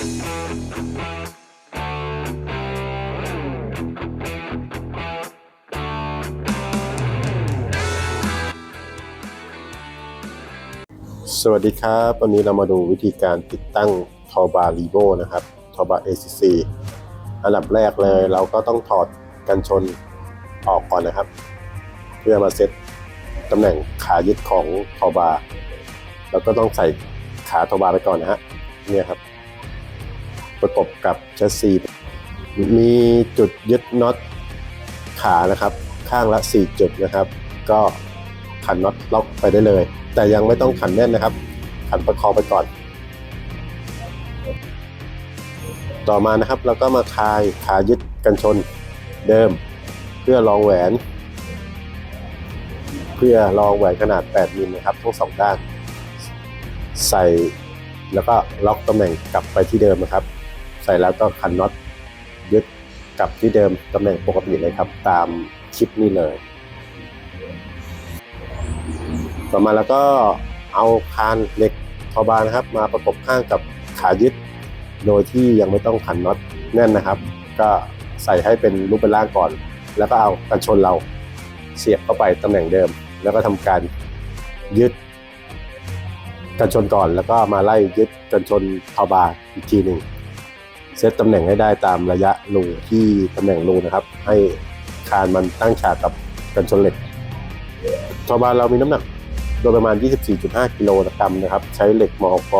สวัสดีครับ วันนี้เรามาดูวิธีการติดตั้งทอบารีโบนะครับทอบา ACC อันดับแรกเลยเราก็ต้องถอดกันชนออกก่อนนะครับ เพื่อมาเซตตำแหน่งขายึดของทอบา แล้วก็ต้องใส่ขาทอบาไปก่อนนะฮะเนี่ยครับ ประกบกับแชสซีมีจุดยึดน็อตขานะครับ ข้างละ 4 จุดนะครับ ก็ขันน็อตล็อกไปได้เลย แต่ยังไม่ต้องขันแน่นนะครับ ขันประคองไปก่อน ต่อมานะครับเราก็มาคลายขายึดกันชนเดิม เพื่อรองแหวน เพื่อรองแหวนขนาด 8 มิลนะครับทั้งสองด้าน ใส่แล้วก็ล็อกตำแหน่งกลับไปที่เดิมนะครับ ใส่แล้วก็ขันน็อตยึดกลับที่เดิมตำแหน่งปกติเลยครับ ตามคลิปนี้เลย ต่อมาแล้วก็เอาคานเหล็กทอบานะครับ มาประกบข้างกับขายึด โดยที่ยังไม่ต้องขันน็อตแน่นนะครับ ก็ใส่ให้เป็นรูปเป็นร่างก่อน แล้วก็เอากันชนเราเสียบเข้าไปตำแหน่งเดิม แล้วก็ทำการยึดกันชนก่อน แล้วก็มาไล่ยึดกันชนทอบาอีกทีหนึ่ง เซตตำแหน่งให้ได้ตามระยะรูที่ตำแหน่งรูนะครับ ให้คานมันตั้งฉากกับกันชนเหล็กทอบานเรามีน้ำหนักโดยประมาณ 24.5 กิโลกรัมนะครับ ใช้เหล็กมอก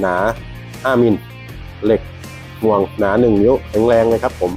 หนา 5 มิล เหล็กห่วงหนา 1 นิ้วแข็งแรงเลยครับผม